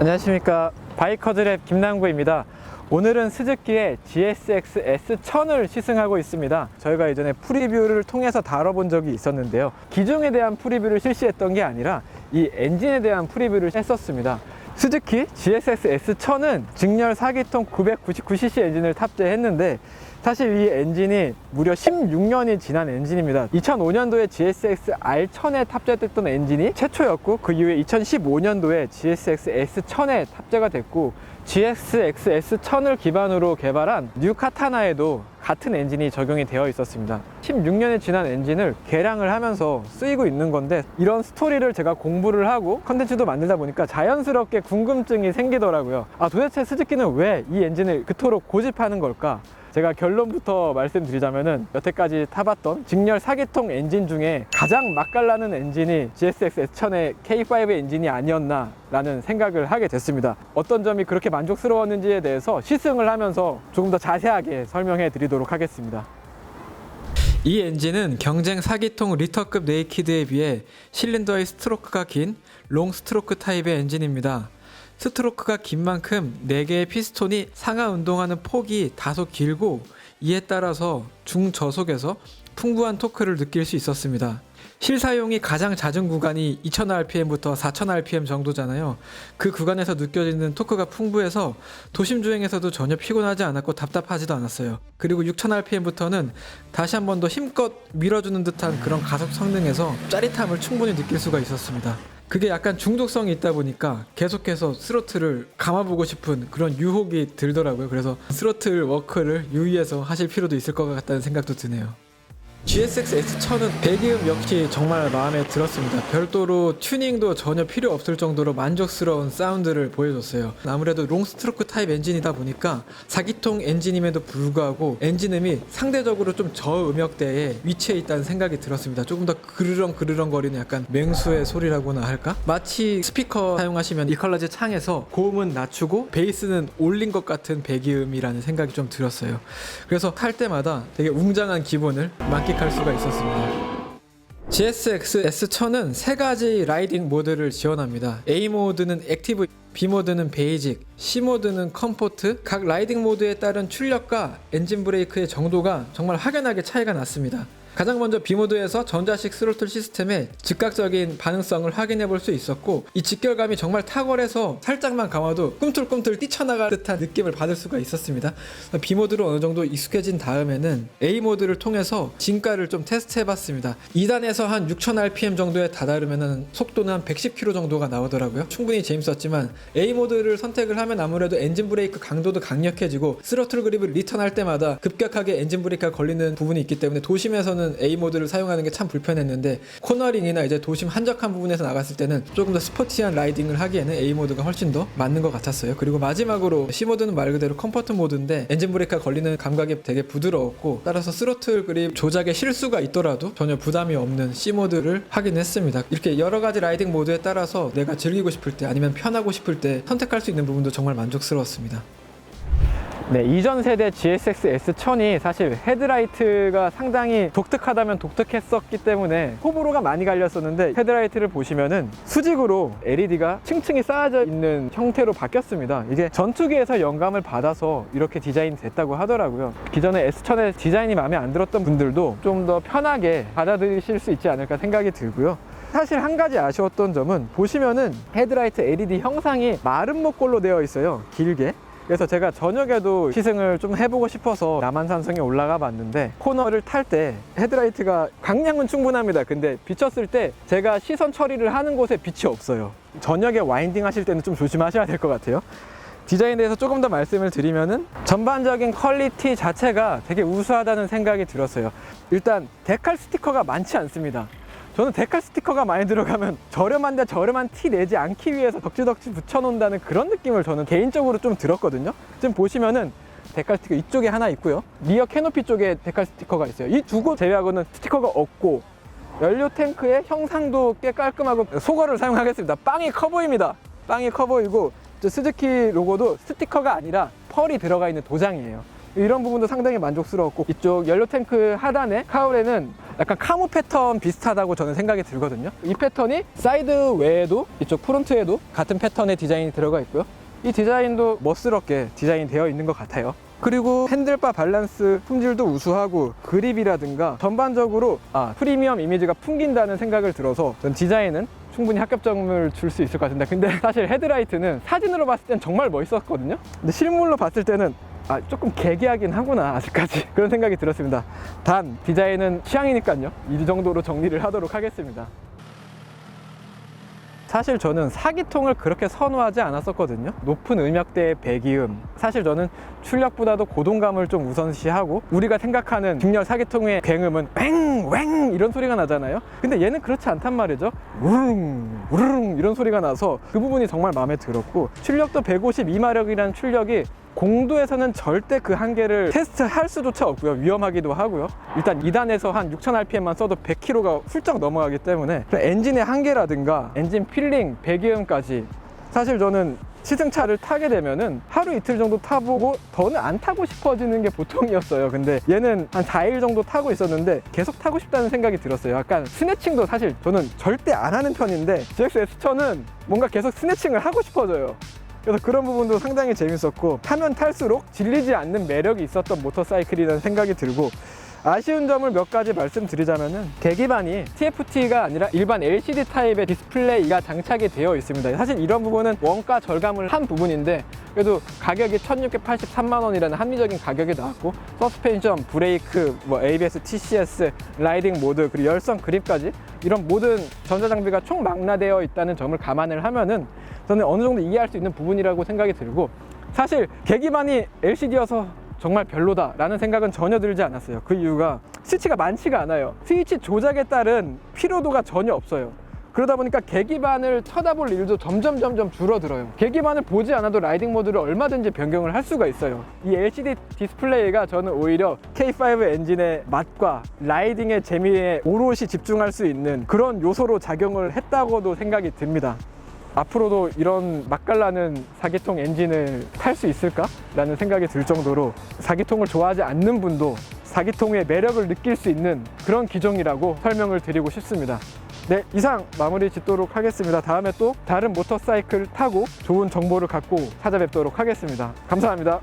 안녕하십니까. 바이커즈랩 김남구입니다. 오늘은 스즈키의 GSX S1000을 시승하고 있습니다. 저희가 예전에 프리뷰를 통해서 다뤄본 적이 있었는데요. 기종에 대한 프리뷰를 실시했던 게 아니라 이 엔진에 대한 프리뷰를 했었습니다 스즈키 GSX S1000은 직렬 4기통 999cc 엔진을 탑재했는데 사실 이 엔진이 무려 16년이 지난 엔진입니다. 2005년도에 GSX R1000에 탑재됐던 엔진이 최초였고 그 이후에 2015년도에 GSX S1000에 탑재가 됐고 GSX S1000을 기반으로 개발한 뉴 카타나에도 같은 엔진이 적용이 되어 있었습니다. 16년이 지난 엔진을 개량을 하면서 쓰이고 있는 건데 이런 스토리를 제가 공부를 하고 컨텐츠도 만들다 보니까 자연스럽게 궁금증이 생기더라고요. 아 도대체 스즈키는 왜 이 엔진을 그토록 고집하는 걸까? 제가 결론부터 말씀드리자면은 여태까지 타봤던 직렬 4기통 엔진 중에 가장 맛깔나는 엔진이 GSX S1000의 K5 엔진이 아니었나 라는 생각을 하게 됐습니다. 어떤 점이 그렇게 만족스러웠는지에 대해서 시승을 하면서 조금 더 자세하게 설명해 드리도록 하겠습니다. 이 엔진은 경쟁 4기통 리터급 네이키드에 비해 실린더의 스트로크가 긴 롱 스트로크 타입의 엔진입니다. 스트로크가 긴 만큼 4개의 피스톤이 상하 운동하는 폭이 다소 길고 이에 따라서 중저속에서 풍부한 토크를 느낄 수 있었습니다. 실사용이 가장 잦은 구간이 2000rpm부터 4000rpm 정도잖아요. 그 구간에서 느껴지는 토크가 풍부해서 도심 주행에서도 전혀 피곤하지 않았고 답답하지도 않았어요. 그리고 6000rpm부터는 다시 한 번 더 힘껏 밀어주는 듯한 그런 가속 성능에서 짜릿함을 충분히 느낄 수가 있었습니다. 그게 약간 중독성이 있다 보니까 계속해서 스로틀을 감아보고 싶은 그런 유혹이 들더라고요. 그래서 스로틀 워크를 유의해서 하실 필요도 있을 것 같다는 생각도 드네요. GSX S1000은 배기음 역시 정말 마음에 들었습니다. 별도로 튜닝도 전혀 필요 없을 정도로 만족스러운 사운드를 보여줬어요. 아무래도 롱스트로크 타입 엔진이다 보니까 4기통 엔진임에도 불구하고 엔진음이 상대적으로 좀 저음역대에 위치해 있다는 생각이 들었습니다. 조금 더 그르렁 그르렁 거리는 약간 맹수의 소리라고나 할까? 마치 스피커 사용하시면 이퀄라이저 창에서 고음은 낮추고 베이스는 올린 것 같은 배기음이라는 생각이 좀 들었어요. 그래서 탈 때마다 되게 웅장한 기분을 만끽할 수가 있었습니다. GSX S1000은 세 가지 라이딩 모드를 지원합니다. A 모드는 액티브, B 모드는 베이직, C 모드는 컴포트. 각 라이딩 모드에 따른 출력과 엔진 브레이크의 정도가 정말 확연하게 차이가 났습니다. 가장 먼저 B 모드에서 전자식 스로틀 시스템의 즉각적인 반응성을 확인해 볼 수 있었고 이 직결감이 정말 탁월해서 살짝만 감아도 꿈틀꿈틀 뛰쳐나갈 듯한 느낌을 받을 수가 있었습니다. B 모드로 어느 정도 익숙해진 다음에는 A 모드를 통해서 진가를 좀 테스트해 봤습니다. 2단에서 한 6000rpm 정도에 다다르면 속도는 한 110km 정도가 나오더라고요. 충분히 재밌었지만 A 모드를 선택을 하면 아무래도 엔진 브레이크 강도도 강력해지고 스로틀 그립을 리턴할 때마다 급격하게 엔진 브레이크가 걸리는 부분이 있기 때문에 도심에서 는 A 모드를 사용하는 게 참 불편했는데 코너링이나 이제 도심 한적한 부분에서 나갔을 때는 조금 더 스포티한 라이딩을 하기에는 A 모드가 훨씬 더 맞는 것 같았어요. 그리고 마지막으로 C 모드는 말 그대로 컴포트 모드인데 엔진 브레이크가 걸리는 감각이 되게 부드러웠고 따라서 스로틀 그립 조작에 실수가 있더라도 전혀 부담이 없는 C 모드를 하긴 했습니다. 이렇게 여러 가지 라이딩 모드에 따라서 내가 즐기고 싶을 때 아니면 편하고 싶을 때 선택할 수 있는 부분도 정말 만족스러웠습니다. 네, 이전 세대 GSX S1000이 사실 헤드라이트가 상당히 독특하다면 독특했었기 때문에 호불호가 많이 갈렸었는데 헤드라이트를 보시면은 수직으로 LED가 층층이 쌓아져 있는 형태로 바뀌었습니다. 이게 전투기에서 영감을 받아서 이렇게 디자인이 됐다고 하더라고요. 기존의 S1000의 디자인이 마음에 안 들었던 분들도 좀 더 편하게 받아들이실 수 있지 않을까 생각이 들고요. 사실 한 가지 아쉬웠던 점은 보시면은 헤드라이트 LED 형상이 목골로 되어 있어요. 길게. 그래서 제가 저녁에도 시승을 좀 해보고 싶어서 남한산성에 올라가 봤는데 코너를 탈 때 헤드라이트가 강량은 충분합니다. 근데 비쳤을 때 제가 시선 처리를 하는 곳에 빛이 없어요. 저녁에 와인딩 하실 때는 좀 조심하셔야 될 것 같아요. 디자인에 대해서 조금 더 말씀을 드리면은 전반적인 퀄리티 자체가 되게 우수하다는 생각이 들었어요. 일단 데칼 스티커가 많지 않습니다. 저는 데칼 스티커가 많이 들어가면 저렴한데 저렴한 티 내지 않기 위해서 덕지덕지 붙여놓는다는 그런 느낌을 저는 개인적으로 좀 들었거든요. 지금 보시면은 데칼 스티커 이쪽에 하나 있고요. 리어 캐노피 쪽에 데칼 스티커가 있어요. 이 두 곳 제외하고는 스티커가 없고 연료 탱크의 형상도 꽤 깔끔하고 소거를 사용하겠습니다. 빵이 커 보입니다. 빵이 커 보이고 저 스즈키 로고도 스티커가 아니라 펄이 들어가 있는 도장이에요. 이런 부분도 상당히 만족스러웠고 이쪽 연료 탱크 하단에 카울에는 약간 카모 패턴 비슷하다고 저는 생각이 들거든요. 이 패턴이 사이드 외에도 이쪽 프론트에도 같은 패턴의 디자인이 들어가 있고요. 이 디자인도 멋스럽게 디자인 되어 있는 것 같아요. 그리고 핸들바 밸런스 품질도 우수하고 그립이라든가 전반적으로 아, 프리미엄 이미지가 풍긴다는 생각을 들어서 전 디자인은 충분히 합격점을 줄 수 있을 것 같은데 근데 사실 헤드라이트는 사진으로 봤을 땐 정말 멋있었거든요 근데 실물로 봤을 때는 아, 조금 개개하긴 하구나 아직까지 그런 생각이 들었습니다 단 디자인은 취향이니까요 이 정도로 정리를 하도록 하겠습니다 사실 저는 사기통을 그렇게 선호하지 않았었거든요. 높은 음역대의 배기음. 사실 저는 출력보다도 고동감을 좀 우선시하고 우리가 생각하는 직렬 사기통의 굉음은 왱, 왱 이런 소리가 나잖아요. 근데 얘는 그렇지 않단 말이죠. 우릉, 우릉 이런 소리가 나서 그 부분이 정말 마음에 들었고 출력도 152마력이라는 출력이 공도에서는 절대 그 한계를 테스트할 수조차 없고요. 위험하기도 하고요. 일단 2단에서 한 6000rpm만 써도 100km가 훌쩍 넘어가기 때문에 그 엔진의 한계라든가 엔진 필링, 배기음까지 사실 저는 시승차를 타게 되면은 하루 이틀 정도 타보고 더는 안 타고 싶어지는 게 보통이었어요. 근데 얘는 한 4일 정도 타고 있었는데 계속 타고 싶다는 생각이 들었어요. 약간 스네칭도 사실 저는 절대 안 하는 편인데 GX S1000은 뭔가 계속 스네칭을 하고 싶어져요. 그래서 그런 부분도 상당히 재밌었고 타면 탈수록 질리지 않는 매력이 있었던 모터사이클이라는 생각이 들고 아쉬운 점을 몇 가지 말씀드리자면은 계기반이 TFT가 아니라 일반 LCD 타입의 디스플레이가 장착이 되어 있습니다. 사실 이런 부분은 원가 절감을 한 부분인데 그래도 가격이 1683만 원이라는 합리적인 가격이 나왔고 서스펜션, 브레이크, 뭐 ABS, TCS, 라이딩 모드 그리고 열선 그립까지 이런 모든 전자장비가 총 망라되어 있다는 점을 감안을 하면은 저는 어느 정도 이해할 수 있는 부분이라고 생각이 들고 사실 계기반이 LCD여서 정말 별로다라는 생각은 전혀 들지 않았어요. 그 이유가 스위치가 많지가 않아요. 스위치 조작에 따른 피로도가 전혀 없어요. 그러다 보니까 계기반을 쳐다볼 일도 점점 점점 줄어들어요. 계기반을 보지 않아도 라이딩 모드를 얼마든지 변경을 할 수가 있어요. 이 LCD 디스플레이가 저는 오히려 K5 엔진의 맛과 라이딩의 재미에 오롯이 집중할 수 있는 그런 요소로 작용을 했다고도 생각이 듭니다. 앞으로도 이런 맛깔나는 사기통 엔진을 탈 수 있을까 라는 생각이 들 정도로 사기통을 좋아하지 않는 분도 사기통의 매력을 느낄 수 있는 그런 기종이라고 설명을 드리고 싶습니다. 네, 이상 마무리 짓도록 하겠습니다. 다음에 또 다른 모터사이클 타고 좋은 정보를 갖고 찾아뵙도록 하겠습니다. 감사합니다.